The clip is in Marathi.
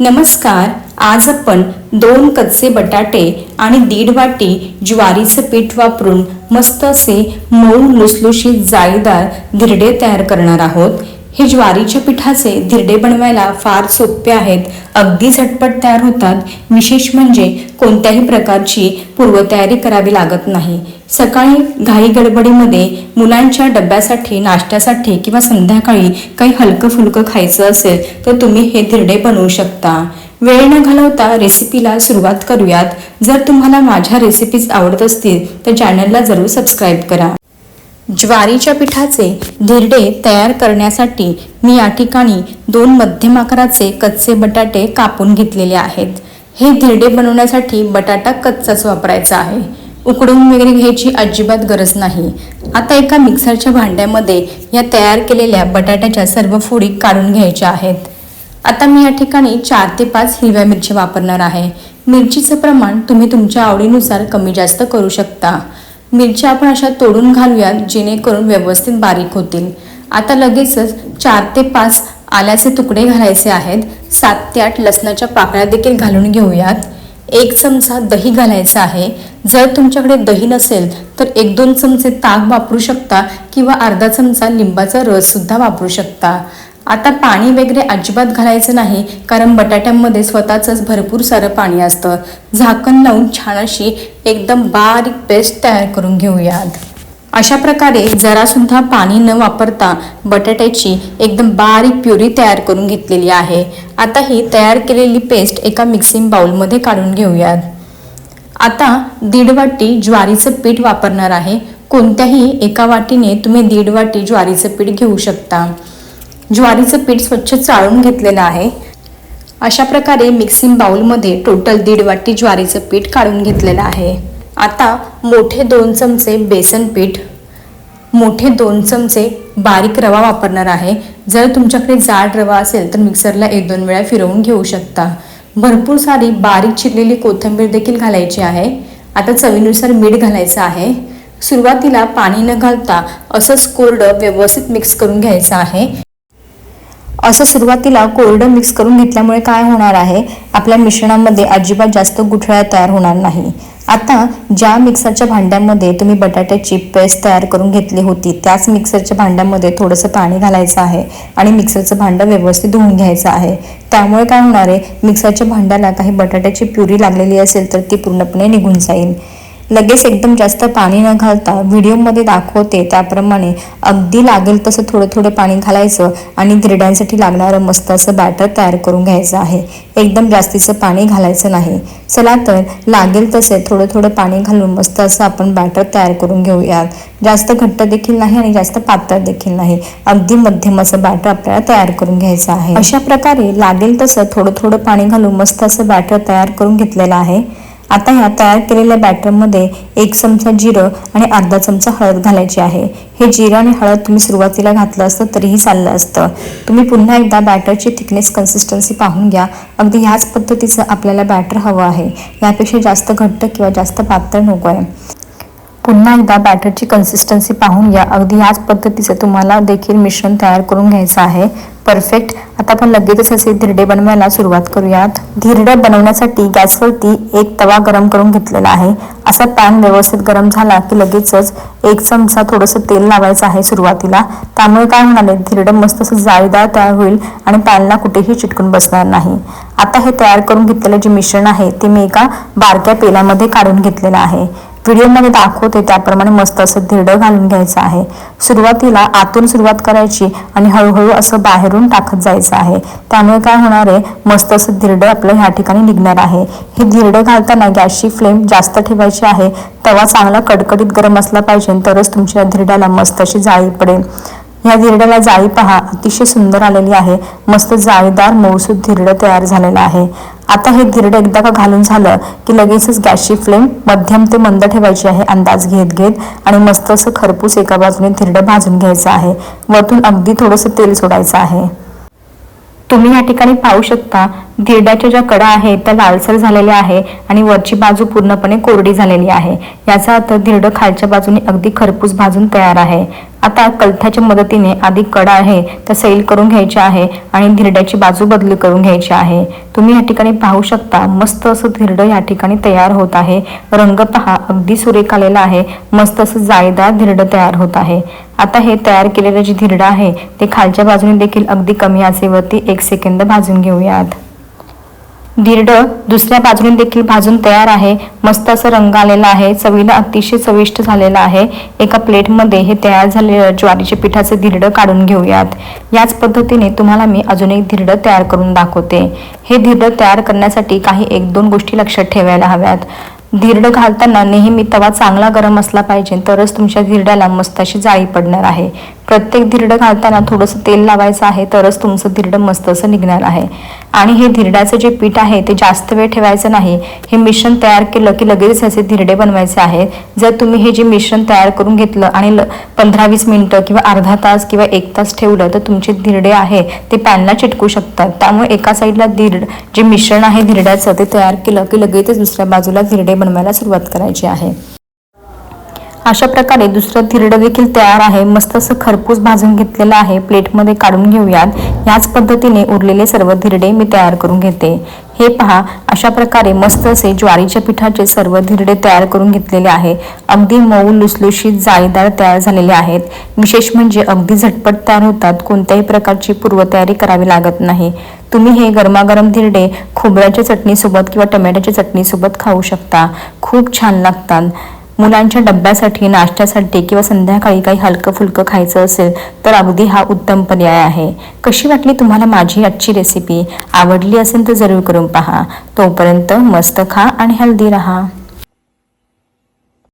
नमस्कार आज आपण दोन कच्चे बटाटे आणि दीड वाटी ज्वारीचं पीठ वापरून मस्त असे मऊ लुसलुशीत जाळीदार धिरडे तयार करणार आहोत. हे ज्वारीच्या पिठाचे धिरडे बनवायला फार सोपे आहेत. अगदी झटपट तयार होतात. विशेष म्हणजे कोणत्याही प्रकारची पूर्वतयारी करावी लागत नाही. सकाळी घाई गडबडीमध्ये मुलांच्या डब्यासाठी नाश्त्यासाठी किंवा संध्याकाळी काही हलकं फुलकं खायचं असेल तर तुम्ही हे धिरडे बनवू शकता. वेळ न घालवता रेसिपीला सुरुवात करूयात. जर तुम्हाला माझ्या रेसिपीज आवडत असतील तर चॅनलला जरूर सबस्क्राईब करा. ज्वारीच्या पिठाचे धिरडे तयार करण्यासाठी मी या ठिकाणी दोन मध्यम आकाराचे कच्चे बटाटे कापून घेतलेले आहेत. हे धिरडे बनवण्यासाठी बटाटा कच्चाच वापरायचा आहे. उकडून वगैरे घ्यायची अजिबात गरज नाही. आता एका मिक्सरच्या भांड्यामध्ये या तयार केलेल्या बटाट्याच्या सर्व फोडी काढून घ्यायच्या आहेत. आता मी या ठिकाणी चार ते पाच हिरव्या मिरची वापरणार आहे. मिरचीचं प्रमाण तुम्ही तुमच्या आवडीनुसार कमी जास्त करू शकता. मिरच्या आपण अशा तोडून घालूयात जेणेकरून व्यवस्थित बारीक होतील. आता लगेचच चार ते पाच आल्याचे तुकडे घालायचे आहेत. सात ते आठ लसणाच्या पाकळ्या देखील घालून घेऊयात. एक चमचा दही घालायचा आहे. जर तुमच्याकडे दही नसेल तर एक दोन चमचे ताक वापरू शकता किंवा अर्धा चमचा लिंबाचा रस सुद्धा वापरू शकता. आता पाणी वगैरे अजिबात घालायचं नाही कारण बटाट्यामध्ये स्वतःचंच भरपूर सारं पाणी असतं. झाकण लावून छान अशी एकदम बारीक पेस्ट तयार करून घेऊयात. अशा प्रकारे जरासुद्धा पाणी न वापरता बटाट्याची एकदम बारीक प्युरी तयार करून घेतलेली आहे. आता ही तयार केलेली पेस्ट एका मिक्सिंग बाउलमध्ये काढून घेऊयात. आता दीड वाटी ज्वारीचं पीठ वापरणार आहे. कोणत्याही एका वाटीने तुम्ही दीड वाटी ज्वारीचं पीठ घेऊ शकता. ज्वारीचं पीठ स्वच्छ चाळून घेतलेलं आहे. अशा प्रकारे मिक्सिंग बाउलमध्ये टोटल दीड वाटी ज्वारीचं पीठ काढून घेतलेलं आहे. आता मोठे दोन चमचे बेसन पीठ. मोठे दोन चमचे बारीक रवा वापरणार आहे. जर तुमच्याकडे जाड रवा असेल तर मिक्सरला एक दोन वेळा फिरवून घेऊ शकता. भरपूर सारी बारीक चिरलेली कोथिंबीर देखील घालायची आहे. आता चवीनुसार मीठ घालायचं आहे. सुरुवातीला पाणी न घालता असंच कोरडं व्यवस्थित मिक्स करून घ्यायचं आहे. असं सुरुवातीला कोरडं मिक्स करून घेतल्यामुळे काय होणार आहे? आपल्या मिश्रणामध्ये अजिबात जास्त गुठळ्या तयार होणार नाही. आता ज्या मिक्सरच्या भांड्यामध्ये तुम्ही बटाट्याची पेस्ट तयार करून घेतली होती त्याच मिक्सरच्या भांड्यामध्ये थोडंसं पाणी घालायचं आहे आणि मिक्सरचं भांडं व्यवस्थित धुवून घ्यायचं आहे. त्यामुळे काय होणार आहे? मिक्सरच्या भांड्याला काही बटाट्याची प्युरी लागलेली असेल तर ती पूर्णपणे निघून जाईल. लगेच एकदम जास्त पाणी न घालता व्हिडिओमध्ये दाखवते. त्याप्रमाणे अगदी लागेल तसं थोडं थोडं पाणी घालायचं आणि ग्रेड्यांसाठी लागणारं मस्त असं बॅटर तयार करून घ्यायचं आहे. एकदम जास्तीचं पाणी घालायचं नाही. चला तर लागेल तसे थोडं थोडं पाणी घालून मस्त असं आपण बॅटर तयार करून घेऊयात. जास्त घट्ट देखील नाही आणि जास्त पातळ देखील नाही. अगदी मध्यम असं बॅटर आपल्याला तयार करून घ्यायचं आहे. अशा प्रकारे लागेल तसं थोडं थोडं पाणी घालून मस्त असं बॅटर तयार करून घेतलेलं आहे. आता ह्या तयार केलेल्या बॅटरमध्ये एक चमचा जिरं आणि अर्धा चमचा हळद घालायची आहे. हे जिरं आणि हळद तुम्ही सुरुवातीला घातलं असतं तरीही चाललं असतं. तुम्ही पुन्हा एकदा बॅटरची थिकनेस कन्सिस्टन्सी पाहून घ्या. अगदी ह्याच पद्धतीचं आपल्याला बॅटर हवं आहे. यापेक्षा जास्त घट्ट किंवा जास्त पातळ नको आहे. पुन्हा एकदा बॅटरची कन्सिस्टन्सी पाहून घ्या. अगदी याच पद्धतीचं तुम्हाला देखील मिश्रण तयार करून घ्यायचं आहे. परफेक्ट आता आपण लगेचच असे धिरडे बनवायला सुरुवात करूयात. धिरडे बनवण्यासाठी गॅसवरती एक तवा गरम करून घेतलेला आहे. असा पॅन व्यवस्थित गरम झाला की लगेचच एक चमचा थोडंसं तेल लावायचं आहे सुरुवातीला. त्यामुळे काय होणार आहे? धिरडं मस्त असं जाळीदार तयार होईल आणि पॅनला कुठेही चिटकून बसणार नाही. आता हे तयार करून घेतलेलं जे मिश्रण आहे ते मी एका बारक्या पेलामध्ये काढून घेतलेलं आहे. व्हिडिओमध्ये दाखवते त्याप्रमाणे मस्त असं धिरडं घालून घ्यायचं आहे. सुरुवातीला आतून सुरुवात करायची आणि हळूहळू असं बाहेरून टाकत जायचं आहे. त्यामुळे काय होणार आहे मस्त असं धिरडं आपलं ह्या ठिकाणी निघणार आहे. हे धिरडं घालताना गॅसची फ्लेम जास्त ठेवायची आहे तवा चांगला कडकडीत गरम असला पाहिजे तरच तुमच्या धिरड्याला मस्त अशी जाळी पडेल. या धिरड्याला जाळी पहा अतिशय सुंदर आलेली आहे. मस्त जाळीदार मऊसूद धिरडं तयार झालेलं आहे. आता हे धिरडं एकदा का घालून झालं की लगेचच गॅसची फ्लेम मध्यम ते मंद ठेवायची आहे अंदाज घेत घेत आणि मस्त असं खरपूस एका बाजूने धिरडं भाजून घ्यायचं आहे. वरतून अगदी थोडंसं तेल सोडायचं आहे. तुम्ही या ठिकाणी पाहू शकता धिरड्याच्या ज्या कडा आहेत त्या लालसर झालेल्या आहे आणि वरची बाजू पूर्णपणे कोरडी झालेली आहे. याचा अर्थ धिरडं खालच्या बाजूने अगदी खरपूस भाजून तयार आहे. आता कलथ्याच्या मदतीने आधी कडा आहे त्या सैल करून घ्यायची आहे आणि धिरड्याची बाजू बदली करून घ्यायची आहे. तुम्ही या ठिकाणी पाहू शकता मस्त असं धिरडं या ठिकाणी तयार होत आहे. रंग पहा अगदी सुरेख आलेला आहे. मस्त असं जाळीदार धिरडं तयार होत आहे. आता हे तयार केलेलं जे धिरडं आहे ते खालच्या बाजूने देखील अगदी कमी आचेवरती एक सेकंद भाजून घेऊयात. धिरडं दुसऱ्या बाजूने देखील भाजून तयार आहे. मस्त असं रंग आलेला आहे. चवीला अतिशय चविष्ट झालेलं आहे. एका प्लेटमध्ये हे तयार झालेलं ज्वारीचे पिठाचे धिरडं काढून घेऊयात. याच पद्धतीने तुम्हाला मी अजून एक धिरडं तयार करून दाखवते. हे धिरडं तयार करण्यासाठी काही एक दोन गोष्टी लक्षात ठेवायला हव्यात. धिरडं घालताना नेहमी तवा चांगला गरम असला पाहिजे तरच तुमच्या धिरड्याला मस्त अशी जाळी पडणार आहे. प्रत्येक धिरडं घालताना थोडंसं तेल लावायचं आहे तरच तुमचं धिरडं मस्त असं निघणार आहे. आणि हे धिरड्याचं जे पीठ आहे ते जास्त वेळ ठेवायचं नाही. हे मिश्रण तयार केलं की लगेच असे धिरडे बनवायचे आहेत. जर तुम्ही हे जे मिश्रण तयार करून घेतलं आणि ल पंधरा वीस मिनटं किंवा अर्धा तास किंवा एक तास ठेवलं तर तुमचे धिरडे आहे ते पॅनला चिटकू शकतात. त्यामुळे एका साईडला धिरड जे मिश्रण आहे धिरड्याचं ते तयार केलं की लगेचच दुसऱ्या बाजूला धिरडे बनवायला सुरुवात करायची आहे. अशा प्रकारे दुसरं धिरडं देखील तयार आहे. मस्त असं खरपूस भाजून घेतलेलं आहे. प्लेटमध्ये काढून घेऊयात. याच पद्धतीने उरलेले सर्व धिरडे मी तयार करून घेते. हे पहा अशा प्रकारे मस्त असे ज्वारीच्या पिठाचे सर्व धिरडे तयार करून घेतलेले आहे. अगदी मऊ लुसलुशीत जाळीदार तयार झालेले आहेत. विशेष म्हणजे अगदी झटपट तयार होतात. कोणत्याही प्रकारची पूर्वतयारी करावी लागत नाही. तुम्ही हे गरमागरम धिरडे खोबऱ्याच्या चटणीसोबत किंवा टमॅटोच्या चटणीसोबत खाऊ शकता. खूप छान लागतात. मुलांच्या डब्यासाठी नाश्त्यासाठी किंवा संध्याकाळी काही हलकं फुलकं खायचं असेल तर अगदी हा उत्तम पर्याय आहे. कशी वाटली तुम्हाला माझी आजची रेसिपी आवडली असेल तर जरूर करून पहा. तोपर्यंत मस्त खा आणि हेल्दी राहा.